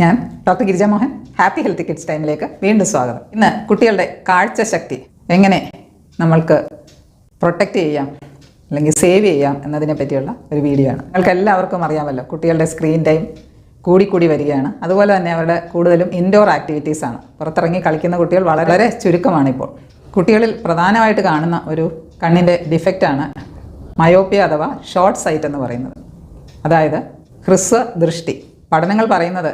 ഞാൻ doctor Girija Mohan happy health kids ടൈമിലേക്ക് വീണ്ടും സ്വാഗതം. ഇന്ന് കുട്ടികളുടെ കാഴ്ച ശക്തി എങ്ങനെ നമ്മൾക്ക് പ്രൊട്ടക്റ്റ് ചെയ്യാം അല്ലെങ്കിൽ സേവ് ചെയ്യാം എന്നതിനെ പറ്റിയുള്ള ഒരു വീഡിയോ ആണ്. നിങ്ങൾക്ക് എല്ലാവർക്കും അറിയാമല്ലോ കുട്ടികളുടെ സ്ക്രീൻ ടൈം കൂടിക്കൂടി വരികയാണ്. അതുപോലെ തന്നെ അവരുടെ കൂടുതലും ഇൻഡോർ ആക്ടിവിറ്റീസ് ആണ്. പുറത്തിറങ്ങി കളിക്കുന്ന കുട്ടികൾ വളരെ ചുരുക്കമാണ് ഇപ്പോൾ. കുട്ടികളിൽ പ്രധാനമായിട്ട് കാണുന്ന ഒരു കണ്ണിന്റെ ഡിഫക്റ്റാണ് മയോപ്പിയ അഥവാ ഷോർട്ട് സൈറ്റ് എന്ന് പറയുന്നത്. അതായത് ഹ്രസ്വ ദൃഷ്ടി പഠനങ്ങൾ പറയുന്നത്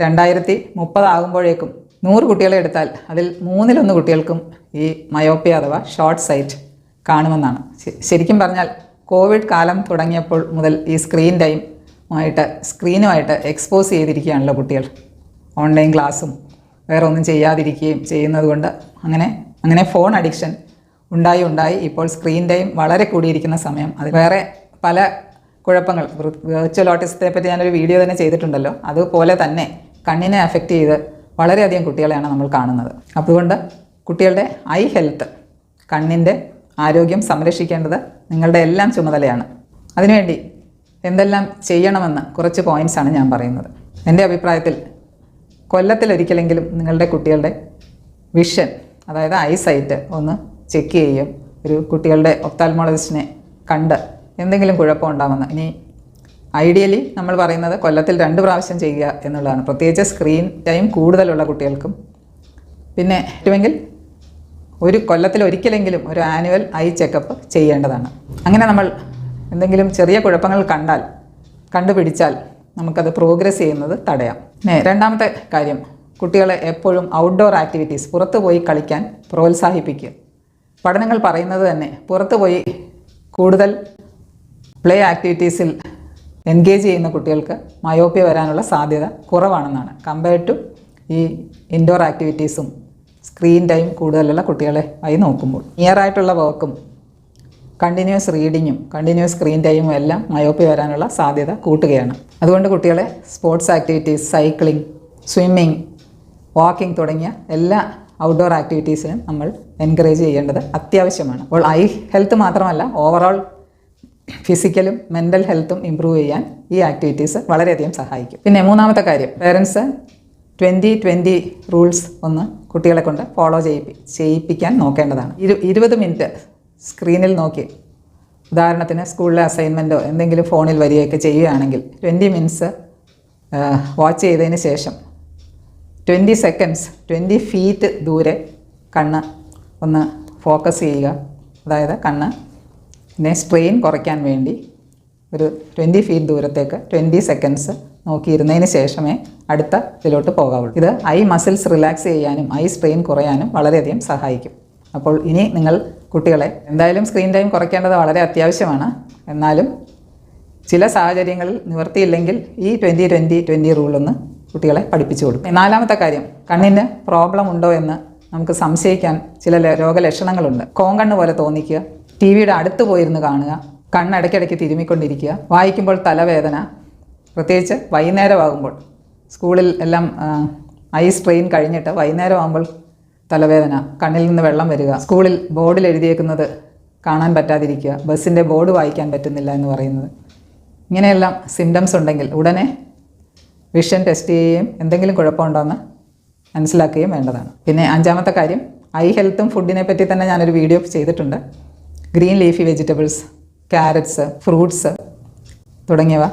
രണ്ടായിരത്തി മുപ്പതാകുമ്പോഴേക്കും നൂറ് കുട്ടികളെ എടുത്താൽ അതിൽ മൂന്നിലൊന്ന് കുട്ടികൾക്കും ഈ മയോപ്പിയ അഥവാ ഷോർട്ട് സൈറ്റ് കാണുമെന്നാണ്. ശരിക്കും പറഞ്ഞാൽ കോവിഡ് കാലം തുടങ്ങിയപ്പോൾ മുതൽ ഈ സ്ക്രീൻ ടൈം ആയിട്ട് സ്ക്രീനുമായിട്ട് എക്സ്പോസ് ചെയ്തിരിക്കുകയാണല്ലോ കുട്ടികൾ. ഓൺലൈൻ ക്ലാസ്സും വേറെ ഒന്നും ചെയ്യാതിരിക്കുകയും ചെയ്യുന്നത് കൊണ്ട് അങ്ങനെ അങ്ങനെ ഫോൺ അഡിക്ഷൻ ഉണ്ടായി ഉണ്ടായി. ഇപ്പോൾ സ്ക്രീൻ ടൈം വളരെ കൂടിയിരിക്കുന്ന സമയം. അത് വേറെ പല കുഴപ്പങ്ങൾ. വെർച്വൽ ഓട്ടിസത്തെ പറ്റി ഞാനൊരു വീഡിയോ തന്നെ ചെയ്തിട്ടുണ്ടല്ലോ. അതുപോലെ തന്നെ കണ്ണിനെ അഫക്റ്റ് ചെയ്ത് വളരെയധികം കുട്ടികളെയാണ് നമ്മൾ കാണുന്നത്. അതുകൊണ്ട് കുട്ടികളുടെ ഐ ഹെൽത്ത് കണ്ണിന്റെ ആരോഗ്യം സംരക്ഷിക്കേണ്ടത് നിങ്ങളുടെ എല്ലാം ചുമതലയാണ്. അതിനുവേണ്ടി എന്തെല്ലാം ചെയ്യണമെന്ന് കുറച്ച് പോയിന്റ്സാണ് ഞാൻ പറയുന്നത്. എന്റെ അഭിപ്രായത്തിൽ കൊല്ലത്തിലൊരിക്കലെങ്കിലും നിങ്ങളുടെ കുട്ടികളുടെ വിഷൻ അതായത് ഐസൈറ്റ് ഒന്ന് ചെക്ക് ചെയ്യുകയും ഒരു കുട്ടികളുടെ ഒപ്താൽമോളജിസ്റ്റിനെ കണ്ട് എന്തെങ്കിലും കുഴപ്പമുണ്ടാകുമെന്ന് ഇനി ഐഡിയലി നമ്മൾ പറയുന്നത് കൊല്ലത്തിൽ രണ്ട് പ്രാവശ്യം ചെയ്യുക എന്നുള്ളതാണ്. പ്രത്യേകിച്ച് സ്ക്രീൻ ടൈം കൂടുതലുള്ള കുട്ടികൾക്കും. പിന്നെ പറ്റുമെങ്കിൽ ഒരു കൊല്ലത്തിൽ ഒരിക്കലെങ്കിലും ഒരു ആനുവൽ ഐ ചെക്കപ്പ് ചെയ്യേണ്ടതാണ്. അങ്ങനെ നമ്മൾ എന്തെങ്കിലും ചെറിയ കുഴപ്പങ്ങൾ കണ്ടാൽ കണ്ടുപിടിച്ചാൽ നമുക്കത് പ്രോഗ്രസ് ചെയ്യുന്നത് തടയാം. പിന്നെ രണ്ടാമത്തെ കാര്യം കുട്ടികളെ എപ്പോഴും ഔട്ട്ഡോർ ആക്ടിവിറ്റീസ് പുറത്തു പോയി കളിക്കാൻ പ്രോത്സാഹിപ്പിക്കുക. പഠനങ്ങൾ പറയുന്നത് തന്നെ പുറത്തു പോയി കൂടുതൽ പ്ലേ ആക്ടിവിറ്റീസിൽ എൻഗേജ് ചെയ്യുന്ന കുട്ടികൾക്ക് മയോപ്പിയ വരാനുള്ള സാധ്യത കുറവാണെന്നാണ്. കമ്പയർഡ് ടു ഈ ഇൻഡോർ ആക്ടിവിറ്റീസും സ്ക്രീൻ ടൈം കൂടുതലുള്ള കുട്ടികളെ ആയി നോക്കുമ്പോൾ. നിയർ ആയിട്ടുള്ള വർക്കും കണ്ടിന്യൂസ് റീഡിങ്ങും കണ്ടിന്യൂസ് സ്ക്രീൻ ടൈമും എല്ലാം മയോപ്പിയ വരാനുള്ള സാധ്യത കൂട്ടുകയാണ്. അതുകൊണ്ട് കുട്ടികളെ sports activities cycling swimming walking തുടങ്ങിയ എല്ലാ ഔട്ട്ഡോർ ആക്ടിവിറ്റീസിനും നമ്മൾ എൻകറേജ് ചെയ്യേണ്ടത് അത്യാവശ്യമാണ്. അപ്പോൾ ഐ ഹെൽത്ത് മാത്രമല്ല ഓവറോൾ ഫിസിക്കലും മെന്റൽ ഹെൽത്തും ഇമ്പ്രൂവ് ചെയ്യാൻ ഈ ആക്ടിവിറ്റീസ് വളരെയധികം സഹായിക്കും. പിന്നെ മൂന്നാമത്തെ കാര്യം പേരൻസ് ട്വന്റി ട്വന്റി റൂൾസ് ഒന്ന് കുട്ടികളെ കൊണ്ട് ഫോളോ ചെയ്യിപ്പി ചെയ്യിപ്പിക്കാൻ നോക്കേണ്ടതാണ്. ഇരു ഇരുപത് മിനിറ്റ് സ്ക്രീനിൽ നോക്കി ഉദാഹരണത്തിന് സ്കൂളിലെ അസൈൻമെന്റോ എന്തെങ്കിലും ഫോണിൽ വരികയൊക്കെ ചെയ്യുകയാണെങ്കിൽ ട്വന്റി മിനിറ്റ്സ് വാച്ച് ചെയ്തതിന് ശേഷം ട്വന്റി സെക്കൻഡ്സ് ട്വന്റി ഫീറ്റ് ദൂരെ കണ്ണ് ഒന്ന് ഫോക്കസ് ചെയ്യുക. അതായത് കണ്ണ് നെ സ്ട്രെയിൻ കുറയ്ക്കാൻ വേണ്ടി ഒരു ട്വന്റി ഫീറ്റ് ദൂരത്തേക്ക് ട്വന്റി സെക്കൻഡ്സ് നോക്കിയിരുന്നതിന് ശേഷമേ അടുത്ത ഇതിലോട്ട് പോകാവുള്ളൂ. ഇത് ഐ മസിൽസ് റിലാക്സ് ചെയ്യാനും ഐ സ്ട്രെയിൻ കുറയാനും വളരെയധികം സഹായിക്കും. അപ്പോൾ ഇനി നിങ്ങൾ കുട്ടികളെ എന്തായാലും സ്ക്രീൻ ടൈം കുറയ്ക്കേണ്ടത് വളരെ അത്യാവശ്യമാണ്. എന്നാലും ചില സാഹചര്യങ്ങളിൽ നിവർത്തിയില്ലെങ്കിൽ ഈ ട്വന്റി ട്വന്റി ട്വന്റി റൂളൊന്ന് കുട്ടികളെ പഠിപ്പിച്ചു കൊടുക്കും. നാലാമത്തെ കാര്യം കണ്ണിന് പ്രോബ്ലം ഉണ്ടോ എന്ന് നമുക്ക് സംശയിക്കാൻ ചില രോഗലക്ഷണങ്ങളുണ്ട്. കോങ്കണ്ണ് പോലെ തോന്നിക്കുക ടി വിയുടെ അടുത്ത് പോയിരുന്ന് കാണുക. കണ്ണ് ഇടയ്ക്കിടയ്ക്ക് തിരുമിക്കൊണ്ടിരിക്കുക വായിക്കുമ്പോൾ തലവേദന. പ്രത്യേകിച്ച് വൈകുന്നേരമാകുമ്പോൾ. സ്കൂളിൽ എല്ലാം ഐ സ്ട്രെയിൻ കഴിഞ്ഞിട്ട് വൈകുന്നേരമാകുമ്പോൾ തലവേദന. കണ്ണിൽ നിന്ന് വെള്ളം വരിക. സ്കൂളിൽ ബോർഡിൽ എഴുതിയേക്കുന്നത് കാണാൻ പറ്റാതിരിക്കുക. ബസ്സിന്റെ ബോർഡ് വായിക്കാൻ പറ്റുന്നില്ല എന്ന് പറയുന്നത്. ഇങ്ങനെയെല്ലാം സിംറ്റംസ് ഉണ്ടെങ്കിൽ ഉടനെ വിഷൻ ടെസ്റ്റ് ചെയ്യുകയും എന്തെങ്കിലും കുഴപ്പമുണ്ടോ എന്ന് മനസ്സിലാക്കുകയും വേണ്ടതാണ്. പിന്നെ അഞ്ചാമത്തെ കാര്യം ഐ ഹെൽത്തും ഫുഡിനെ പറ്റി തന്നെ ഞാനൊരു വീഡിയോ ചെയ്തിട്ടുണ്ട്. Green leafy vegetables carrots fruits തുടങ്ങിയവ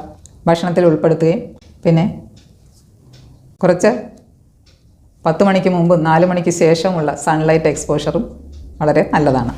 ഭക്ഷണത്തിൽ ഉൾപ്പെടുത്തുകയും പിന്നെ കുറച്ച് പത്ത് മണിക്ക് മുമ്പ് നാല് മണിക്ക് ശേഷമുള്ള സൺലൈറ്റ് എക്സ്പോഷറും വളരെ നല്ലതാണ്.